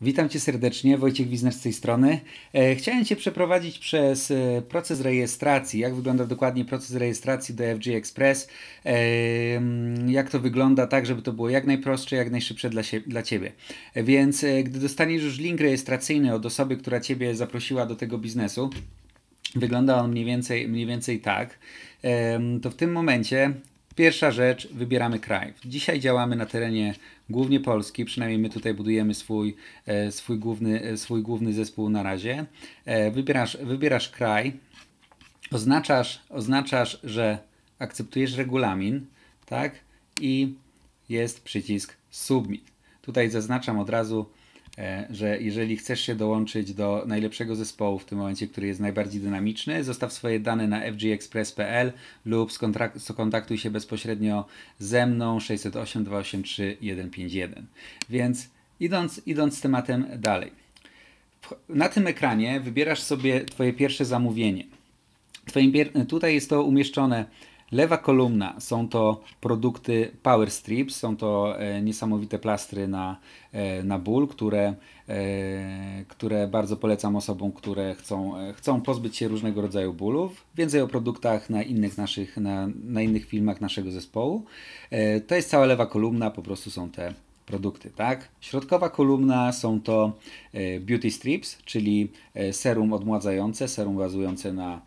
Witam Cię serdecznie, Wojciech Wizner z tej strony. E, chciałem Cię przeprowadzić przez e, proces rejestracji, jak wygląda dokładnie proces rejestracji do FG Express, e, jak to wygląda tak, żeby to było jak najprostsze, jak najszybsze dla, się, dla Ciebie. Więc gdy dostaniesz już link rejestracyjny od osoby, która Ciebie zaprosiła do tego biznesu, wygląda on mniej więcej, mniej więcej tak, to w tym momencie Pierwsza rzecz, wybieramy kraj. Dzisiaj działamy na terenie głównie Polski, przynajmniej my tutaj budujemy swój, e, swój, główny, e, swój główny zespół na razie. E, wybierasz, wybierasz kraj, oznaczasz, oznaczasz, że akceptujesz regulamin, tak? I jest przycisk Submit. Tutaj zaznaczam od razu, że jeżeli chcesz się dołączyć do najlepszego zespołu w tym momencie, który jest najbardziej dynamiczny, zostaw swoje dane na fgexpress.pl lub skontaktuj się bezpośrednio ze mną 608 283 151. Więc idąc, idąc tematem dalej. Na tym ekranie wybierasz sobie Twoje pierwsze zamówienie. Twoim, tutaj jest to umieszczone Lewa kolumna są to produkty Power Strips, są to e, niesamowite plastry na, e, na ból, które, e, które bardzo polecam osobom, które chcą, chcą pozbyć się różnego rodzaju bólów. Więcej o produktach na innych naszych, na, na innych filmach naszego zespołu. To jest cała lewa kolumna, po prostu są te produkty, tak? Środkowa kolumna są to beauty strips, czyli serum odmładzające, serum bazujące na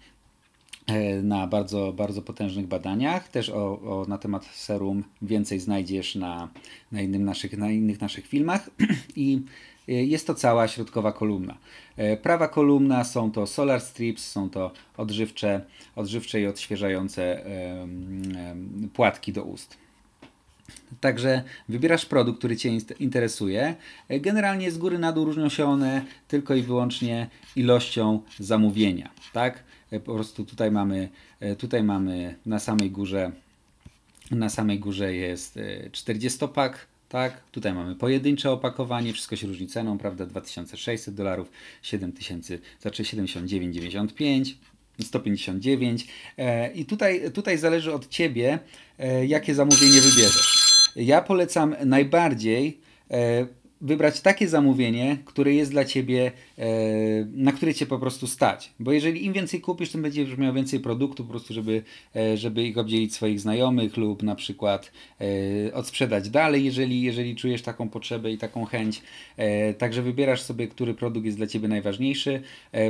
na bardzo, bardzo potężnych badaniach. Też o, o, na temat serum więcej znajdziesz na, na, innym naszych, na innych naszych filmach. I e, jest to cała środkowa kolumna. E, prawa kolumna są to solar strips, są to odżywcze, odżywcze i odświeżające płatki do ust. Także wybierasz produkt, który Cię interesuje. Generalnie z góry na dół różnią się one tylko i wyłącznie ilością zamówienia. Tak? E, po prostu tutaj mamy, e, tutaj mamy na samej górze na samej górze jest 40-pak, e, tak? Tutaj mamy pojedyncze opakowanie, wszystko się różni ceną, prawda? 2600 dolarów, 7000, znaczy 79,95. 159 i tutaj, tutaj zależy od Ciebie, jakie zamówienie wybierzesz. Ja polecam najbardziej wybrać takie zamówienie, które jest dla ciebie, e, na które cię po prostu stać. Bo jeżeli im więcej kupisz, tym będziesz miał więcej produktu, po prostu, żeby, e, żeby ich obdzielić swoich znajomych lub na przykład e, odsprzedać dalej, jeżeli, jeżeli czujesz taką potrzebę i taką chęć. Także wybierasz sobie, który produkt jest dla ciebie najważniejszy.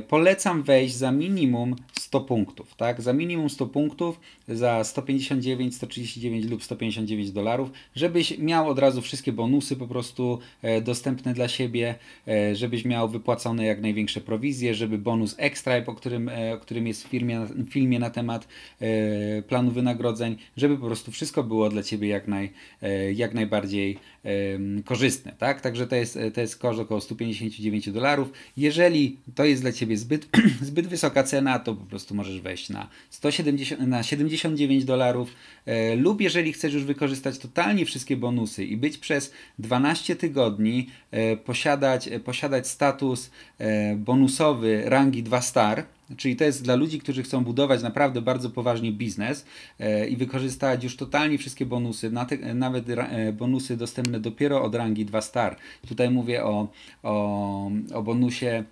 Polecam wejść za minimum 100 punktów, tak? Za minimum 100 punktów, za 159, 139 lub 159 dolarów, żebyś miał od razu wszystkie bonusy po prostu dostępne dla siebie, e, żebyś miał wypłacone jak największe prowizje, żeby bonus extra, o którym, e, o którym jest w filmie, filmie na temat e, planu wynagrodzeń, żeby po prostu wszystko było dla Ciebie jak, naj, jak najbardziej korzystne. Tak? Także to jest, to jest koszt około 159 dolarów. Jeżeli to jest dla Ciebie zbyt, zbyt wysoka cena, to po prostu możesz wejść na, 170, na 79 dolarów lub jeżeli chcesz już wykorzystać totalnie wszystkie bonusy i być przez 12 tygodni E, posiadać, e, posiadać status e, bonusowy rangi 2 star, czyli to jest dla ludzi, którzy chcą budować naprawdę bardzo poważnie biznes i wykorzystać już totalnie wszystkie bonusy, nawet bonusy dostępne dopiero od rangi 2 star. Tutaj mówię o, o, o bonusie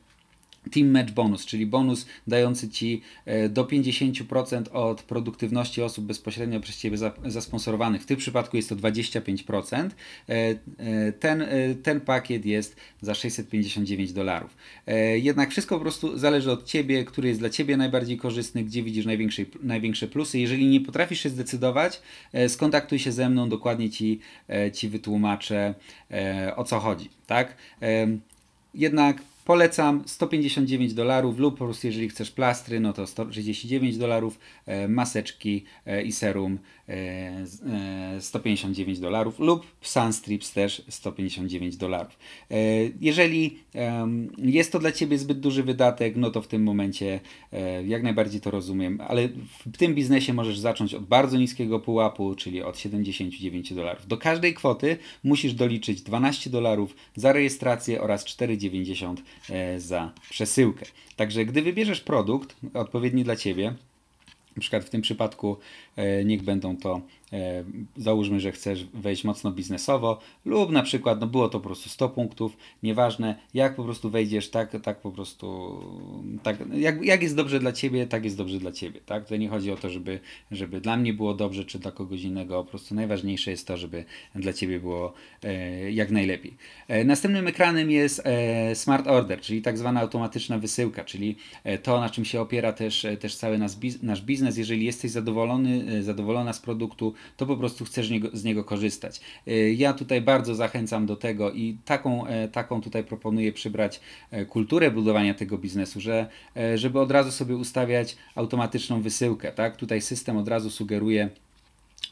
Team Match Bonus, czyli bonus dający Ci e, do 50% od produktywności osób bezpośrednio przez Ciebie zasponsorowanych. W tym przypadku jest to 25%. E, e, ten, ten pakiet jest za 659 dolarów. Jednak wszystko po prostu zależy od Ciebie, który jest dla Ciebie najbardziej korzystny, gdzie widzisz największe, największe plusy. Jeżeli nie potrafisz się zdecydować, skontaktuj się ze mną, dokładnie Ci, ci wytłumaczę o co chodzi. Tak? Jednak Polecam 159 dolarów lub po prostu jeżeli chcesz plastry, no to 139 dolarów, e, maseczki e, i serum 159 e, dolarów lub Sunstrips też 159 dolarów. Jeżeli jest to dla Ciebie zbyt duży wydatek, no to w tym momencie jak najbardziej to rozumiem, ale w tym biznesie możesz zacząć od bardzo niskiego pułapu, czyli od 79 dolarów. Do każdej kwoty musisz doliczyć 12 dolarów za rejestrację oraz 4,90 E, za przesyłkę. Także gdy wybierzesz produkt odpowiedni dla Ciebie, na przykład w tym przypadku e, niech będą to E, załóżmy, że chcesz wejść mocno biznesowo, lub na przykład, no było to po prostu 100 punktów, nieważne, jak po prostu wejdziesz, tak, tak po prostu, tak, jak, jak jest dobrze dla ciebie, tak jest dobrze dla ciebie, tak? Tutaj nie chodzi o to, żeby, żeby dla mnie było dobrze, czy dla kogoś innego, po prostu najważniejsze jest to, żeby dla ciebie było e, jak najlepiej. E, następnym ekranem jest e, Smart Order, czyli tak zwana automatyczna wysyłka, czyli e, to, na czym się opiera też, e, też cały nasz biznes. Jeżeli jesteś zadowolony, zadowolona z produktu, to po prostu chcesz z niego korzystać. Y, ja tutaj bardzo zachęcam do tego i taką, e, taką tutaj proponuję przybrać e, kulturę budowania tego biznesu, że e, żeby od razu sobie ustawiać automatyczną wysyłkę. Tak? Tutaj system od razu sugeruje,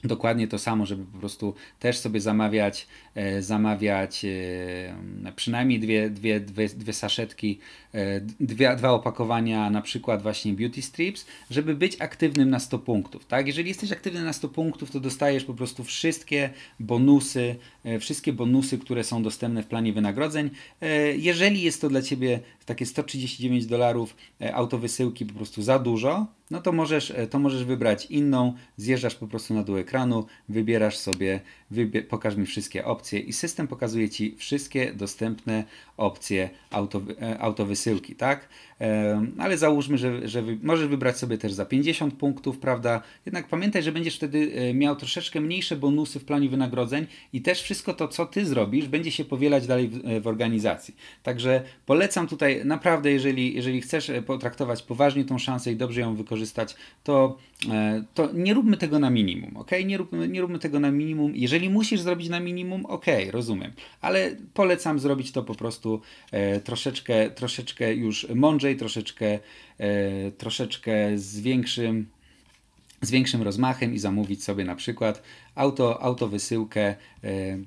Dokładnie to samo, żeby po prostu też sobie zamawiać, e, zamawiać e, przynajmniej dwie, dwie, dwie, dwie saszetki, e, dwie, dwa opakowania, na przykład właśnie beauty strips, żeby być aktywnym na 100 punktów. Tak? Jeżeli jesteś aktywny na 100 punktów, to dostajesz po prostu wszystkie bonusy, wszystkie bonusy, które są dostępne w planie wynagrodzeń. E, jeżeli jest to dla Ciebie takie 139 dolarów e, autowysyłki po prostu za dużo, no to możesz, e, to możesz wybrać inną, zjeżdżasz po prostu na dół ekranu, wybierasz sobie, wybier pokaż mi wszystkie opcje i system pokazuje Ci wszystkie dostępne opcje auto, e, autowysyłki, tak? ale załóżmy, że, że możesz wybrać sobie też za 50 punktów, prawda? Jednak pamiętaj, że będziesz wtedy e, miał troszeczkę mniejsze bonusy w planie wynagrodzeń i też wszystko to, co ty zrobisz, będzie się powielać dalej w, e, w organizacji. Także polecam tutaj naprawdę, jeżeli, jeżeli chcesz e, potraktować poważnie tą szansę i dobrze ją wykorzystać, to, to nie róbmy tego na minimum, ok? Nie róbmy, nie róbmy tego na minimum. Jeżeli musisz zrobić na minimum, ok, rozumiem, ale polecam zrobić to po prostu e, troszeczkę, troszeczkę już mądrzej troszeczkę, e, troszeczkę z większym z większym rozmachem i zamówić sobie na przykład auto, autowysyłkę, e,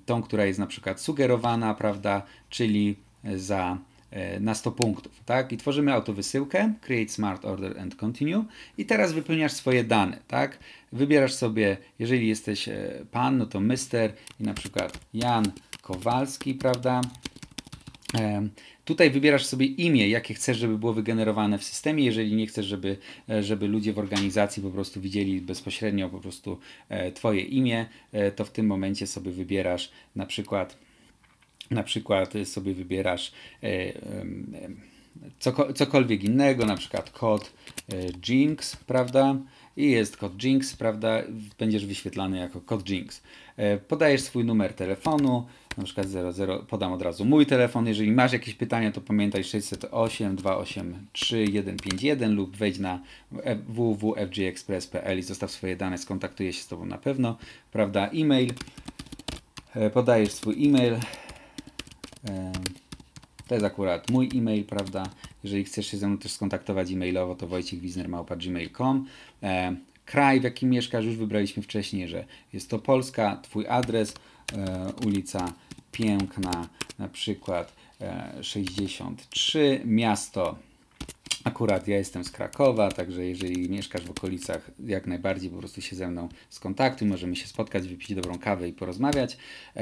tą, która jest na przykład sugerowana, prawda, czyli za e, na 100 punktów, tak? I tworzymy autowysyłkę, create smart order and continue i teraz wypełniasz swoje dane, tak? Wybierasz sobie, jeżeli jesteś pan, no to mister i na przykład Jan Kowalski, prawda? Tutaj wybierasz sobie imię, jakie chcesz, żeby było wygenerowane w systemie. Jeżeli nie chcesz, żeby, e, żeby ludzie w organizacji po prostu widzieli bezpośrednio po prostu e, Twoje imię, e, to w tym momencie sobie wybierasz na przykład na przykład sobie wybierasz cokolwiek innego, na przykład kod Jinx, prawda? i jest kod Jinx, prawda? Będziesz wyświetlany jako kod Jinx. Podajesz swój numer telefonu, na przykład 00, podam od razu mój telefon. Jeżeli masz jakieś pytania, to pamiętaj 608 283 151 lub wejdź na www.fgexpress.pl i zostaw swoje dane, skontaktuję się z Tobą na pewno, prawda? E-mail, e, podajesz swój e-mail. E, to jest akurat mój e-mail, prawda? Jeżeli chcesz się ze mną też skontaktować e-mailowo, to wojciechwizner.gmail.com e, Kraj, w jakim mieszkasz, już wybraliśmy wcześniej, że jest to Polska, Twój adres, e, ulica Piękna, na przykład e, 63, miasto Akurat ja jestem z Krakowa, także jeżeli mieszkasz w okolicach, jak najbardziej po prostu się ze mną skontaktuj, możemy się spotkać, wypić dobrą kawę i porozmawiać. E,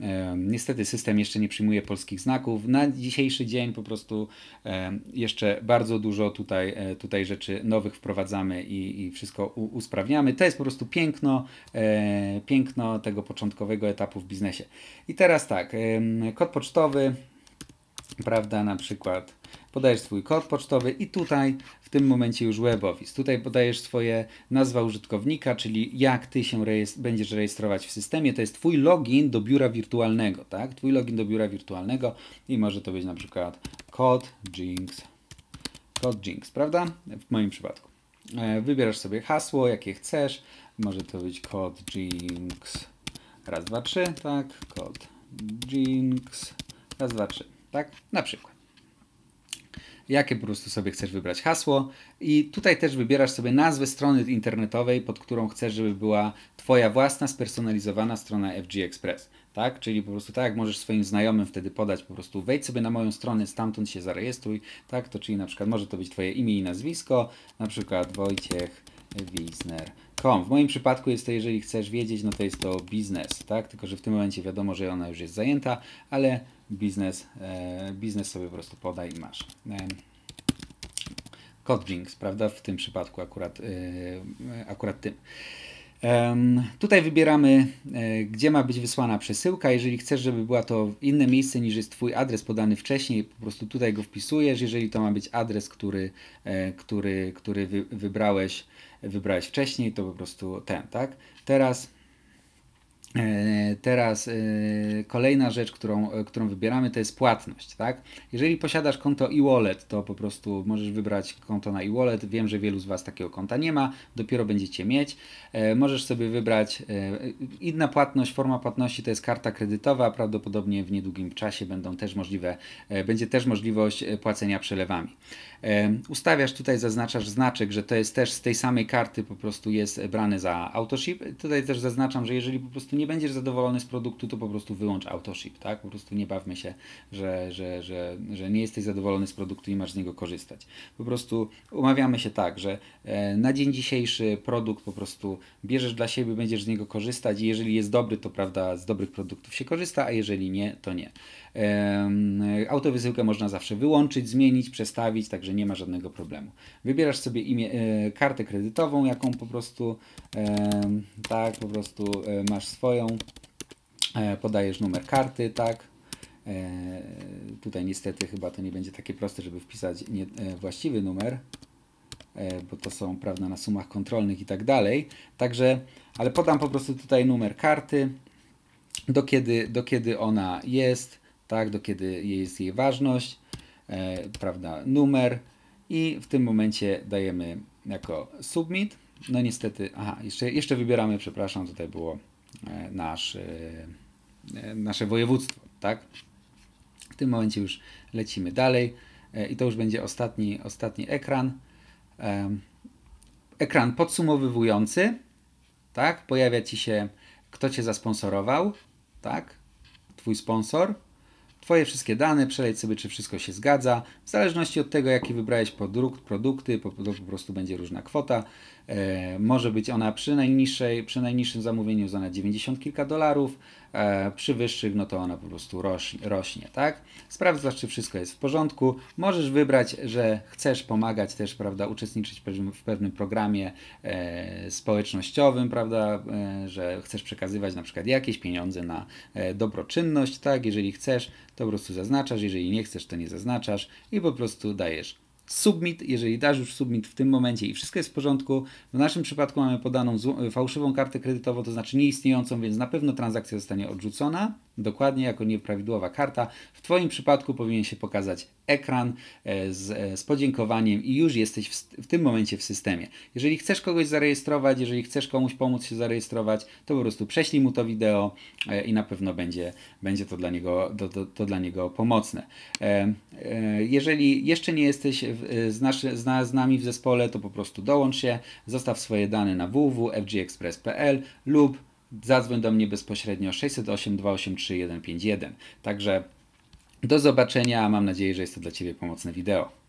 e, niestety system jeszcze nie przyjmuje polskich znaków. Na dzisiejszy dzień po prostu e, jeszcze bardzo dużo tutaj, e, tutaj rzeczy nowych wprowadzamy i, i wszystko u, usprawniamy. To jest po prostu piękno, e, piękno tego początkowego etapu w biznesie. I teraz tak, kod pocztowy, prawda, na przykład podajesz swój kod pocztowy i tutaj w tym momencie już WebOffice. Tutaj podajesz swoje nazwa użytkownika, czyli jak ty się rejestr będziesz rejestrować w systemie. To jest twój login do biura wirtualnego, tak? Twój login do biura wirtualnego i może to być na przykład kod Jinx. Kod Jinx, prawda? W moim przypadku. E, wybierasz sobie hasło, jakie chcesz. Może to być kod Jinx. Raz, dwa, trzy, tak? Kod Jinx. Raz, dwa, trzy, tak? Na przykład jakie po prostu sobie chcesz wybrać hasło i tutaj też wybierasz sobie nazwę strony internetowej, pod którą chcesz, żeby była Twoja własna spersonalizowana strona FG Express. Tak? Czyli po prostu tak jak możesz swoim znajomym wtedy podać, po prostu wejdź sobie na moją stronę, stamtąd się zarejestruj, tak? To czyli na przykład może to być Twoje imię i nazwisko, na przykład Wojciech Wisner.com. W moim przypadku jest to, jeżeli chcesz wiedzieć, no to jest to biznes, tak? Tylko, że w tym momencie wiadomo, że ona już jest zajęta, ale biznes, e, biznes sobie po prostu podaj i masz. E, Jinx, prawda? W tym przypadku akurat, e, akurat tym. Tutaj wybieramy, gdzie ma być wysłana przesyłka. Jeżeli chcesz, żeby była to inne miejsce niż jest Twój adres podany wcześniej, po prostu tutaj go wpisujesz. Jeżeli to ma być adres, który, który, który wybrałeś, wybrałeś wcześniej, to po prostu ten, tak? Teraz teraz e, kolejna rzecz, którą, e, którą wybieramy, to jest płatność. Tak? Jeżeli posiadasz konto e-wallet, to po prostu możesz wybrać konto na e-wallet. Wiem, że wielu z Was takiego konta nie ma, dopiero będziecie mieć. Możesz sobie wybrać inna płatność, forma płatności to jest karta kredytowa. Prawdopodobnie w niedługim czasie będą też możliwe, będzie też możliwość płacenia przelewami. Ustawiasz tutaj, zaznaczasz znaczek, że to jest też z tej samej karty po prostu jest brane za autoship. Tutaj też zaznaczam, że jeżeli po prostu nie będziesz zadowolony z produktu, to po prostu wyłącz autoship, tak? Po prostu nie bawmy się, że, że, że, że nie jesteś zadowolony z produktu i masz z niego korzystać. Po prostu umawiamy się tak, że e, na dzień dzisiejszy produkt po prostu bierzesz dla siebie, będziesz z niego korzystać i jeżeli jest dobry, to prawda, z dobrych produktów się korzysta, a jeżeli nie, to nie. Autowysyłkę można zawsze wyłączyć, zmienić, przestawić, także nie ma żadnego problemu. Wybierasz sobie imię, e, kartę kredytową, jaką po prostu tak, po prostu e, masz swoją, e, podajesz numer karty, tak. Tutaj niestety chyba to nie będzie takie proste, żeby wpisać nie, właściwy numer, bo to są prawda na sumach kontrolnych i tak dalej. Także, ale podam po prostu tutaj numer karty, do kiedy, do kiedy ona jest, tak, do kiedy jest jej ważność, e, prawda, numer i w tym momencie dajemy jako submit. No niestety, aha, jeszcze, jeszcze wybieramy, przepraszam, tutaj było e, nasz, e, e nasze województwo, tak. W tym momencie już lecimy dalej e, i to już będzie ostatni, ostatni ekran. Ekran podsumowywujący, tak, pojawia Ci się, kto Cię zasponsorował, tak, Twój sponsor, Twoje wszystkie dane, przeleć sobie, czy wszystko się zgadza. W zależności od tego, jaki wybrałeś produkt, produkty, po, po prostu będzie różna kwota. E, może być ona przy najniższej, przy najniższym zamówieniu za 90 kilka dolarów, e, przy wyższych no to ona po prostu rośnie, rośnie, tak? Sprawdzasz, czy wszystko jest w porządku. Możesz wybrać, że chcesz pomagać też, prawda, uczestniczyć w pewnym, w pewnym programie e, społecznościowym, prawda, e, że chcesz przekazywać na przykład jakieś pieniądze na e, dobroczynność, tak? Jeżeli chcesz, to po prostu zaznaczasz, jeżeli nie chcesz, to nie zaznaczasz i po prostu dajesz submit, jeżeli dasz już submit w tym momencie i wszystko jest w porządku, w naszym przypadku mamy podaną fałszywą kartę kredytową, to znaczy nieistniejącą, więc na pewno transakcja zostanie odrzucona, dokładnie jako nieprawidłowa karta. W Twoim przypadku powinien się pokazać ekran e, z, e, z podziękowaniem i już jesteś w, w, tym momencie w systemie. Jeżeli chcesz kogoś zarejestrować, jeżeli chcesz komuś pomóc się zarejestrować, to po prostu prześlij mu to wideo e, i na pewno będzie, będzie to, dla niego, to, to, to dla niego pomocne. Jeżeli jeszcze nie jesteś z, naszy, z, z nami w zespole, to po prostu dołącz się, zostaw swoje dane na www.fgexpress.pl lub zadzwoń do mnie bezpośrednio 608 283 151. Także do zobaczenia. Mam nadzieję, że jest to dla Ciebie pomocne wideo.